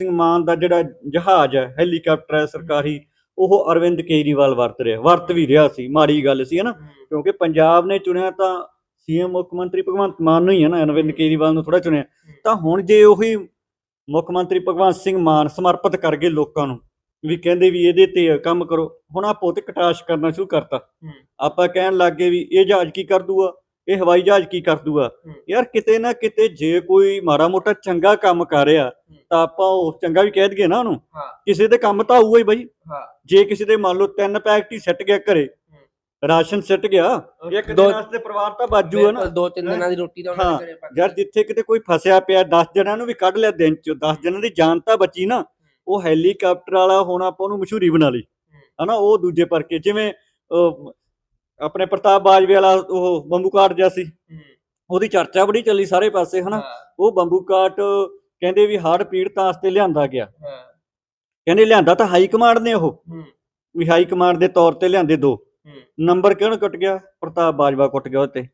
ਸਿੰਘ ਮਾਨ ਦਾ ਜਿਹੜਾ ਜਹਾਜ਼ ਹੈ ਹੈਲੀਕਾਪਟਰ ਹੈ ਸਰਕਾਰੀ ਉਹ ਅਰਵਿੰਦ ਕੇਜਰੀਵਾਲ ਵਰਤ ਰਿਹਾ ਵਰਤ ਵੀ ਰਿਹਾ ਸੀ ਮਾੜੀ ਗੱਲ ਸੀ ਹਨਾ? ਕਿਉਂਕਿ ਪੰਜਾਬ ਨੇ ਚੁਣਿਆ ਤਾਂ ਸੀਐਮ ਮੁੱਖ ਮੰਤਰੀ ਭਗਵੰਤ ਮਾਨ ਨੂੰ ਹੀ ਹੈ ਨਾ ਅਰਵਿੰਦ ਕੇਜਰੀਵਾਲ ਨੂੰ ਥੋੜਾ ਚੁਣਿਆ। ਤਾਂ ਹੁਣ ਜੇ ਉਹੀ ਮੁੱਖ ਮੰਤਰੀ ਭਗਵੰਤ ਸਿੰਘ ਮਾਨ ਸਮਰਪਿਤ ਕਰ ਗਏ ਲੋਕਾਂ ਨੂੰ ਵੀ ਕਹਿੰਦੇ ਵੀ ਇਹਦੇ ਤੇ ਕੰਮ ਕਰੋ ਹੁਣ ਆਪਾਂ ਤੇ ਕਟਾਸ਼ ਕਰਨਾ ਸ਼ੁਰੂ ਕਰਤਾ। ਆਪਾਂ ਕਹਿਣ ਲੱਗੇ ਵੀ ਇਹ ਜਹਾਜ਼ ਕੀ ਕਰ ਦੂਗਾ? ਇਹ ਹਵਾਈ ਜਹਾਜ਼ ਕੀ ਕਰ ਦੂਗਾ। ਯਾਰ ਕਿਤੇ ਨਾ ਕਿਤੇ ਜੇ ਕੋਈ ਮਾੜਾ ਮੋਟਾ ਚੰਗਾ ਕੰਮ ਕਰ ਰਿਹਾ ਤਾਂ ਆਪਾਂ ਉਹ ਚੰਗਾ ਵੀ ਕਹਿ ਦਈਏ ਨਾ ਉਹਨੂੰ। ਕਿਸੇ ਦੇ ਕੰਮ ਤਾਂ ਆਊਗਾ ਹੀ ਬਾਈ। ਜੇ ਕਿਸੇ ਦੇ ਮੰਨ ਲਓ ਤਿੰਨ ਪੈਕਟ ਹੀ ਸੱਟ ਗਿਆ ਘਰੇ ਰਾਸ਼ਨ ਸੱਟ ਗਿਆ ਇੱਕ ਦਿਨ ਦੋ- ਵਾਸਤੇ ਪਰਿਵਾਰ ਤਾਂ ਬਾਜੂ ਹੈ ਨਾ। ਦੋ ਤਿੰਨ? ਦਿਨਾਂ ਦੀ ਰੋਟੀ ਤਾਂ ਹਾਂ, ਉਹਨਾਂ ਦੇ ਘਰੇ ਪੱਕ ਯਾਰ ਜਿੱਥੇ ਕਿਤੇ ਕੋਈ ਫਸਿਆ ਪਿਆ 10 ਜਣਾਂ ਨੂੰ ਵੀ ਕੱਢ ਲਿਆ ਦਿਨ ਚ 10 ਜਣਾਂ ਦੀ ਜਾਨ ਤਾਂ ਬਚੀ ਨਾ। ਉਹ ਹੈਲੀਕਾਪਟਰ ਵਾਲਾ ਹੁਣ ਆਪਾਂ ਉਹਨੂੰ ਮਸ਼ਹੂਰੀ ਬਣਾ ਲਈ। ਹਨਾ ਉਹ ਦੂਜੇ ਪਰ ਕੇ ਜਿਵੇਂ ਆਪਣੇ ਪ੍ਰਤਾਪ ਬਾਜਵੇ ਵਾਲਾ ਉਹ ਬੰਬੂ ਕਾਟ ਜਿਹਾ ਸੀ। ਉਹਦੀ ਚਰਚਾ ਬੜੀ ਚੱਲੀ ਸਾਰੇ ਪਾਸੇ ਹਨਾ? ਉਹ ਬੰਬੂ ਕਾਟ ਕਹਿੰਦੇ ਵੀ ਹੜ੍ਹ ਪੀੜਤਾਂ ਵਾਸਤੇ ਲਿਆਂਦਾ ਗਿਆ। ਕਹਿੰਦੇ ਲਿਆਂਦਾ ਤਾਂ ਹਾਈ ਕਮਾਂਡ ਨੇ ਉਹ। ਵੀ ਹਾਈ ਕਮਾਂਡ ਦੇ ਤੌਰ ਤੇ ਲਿਆਂਦੇ ਦੋ। ਨੰਬਰ ਕਿਹਨੂੰ ਕੱਟ ਗਿਆ? ਪ੍ਰਤਾਪ ਬਾਜਵਾ ਕੁੱਟ ਗਿਆ ਉੱਤੇ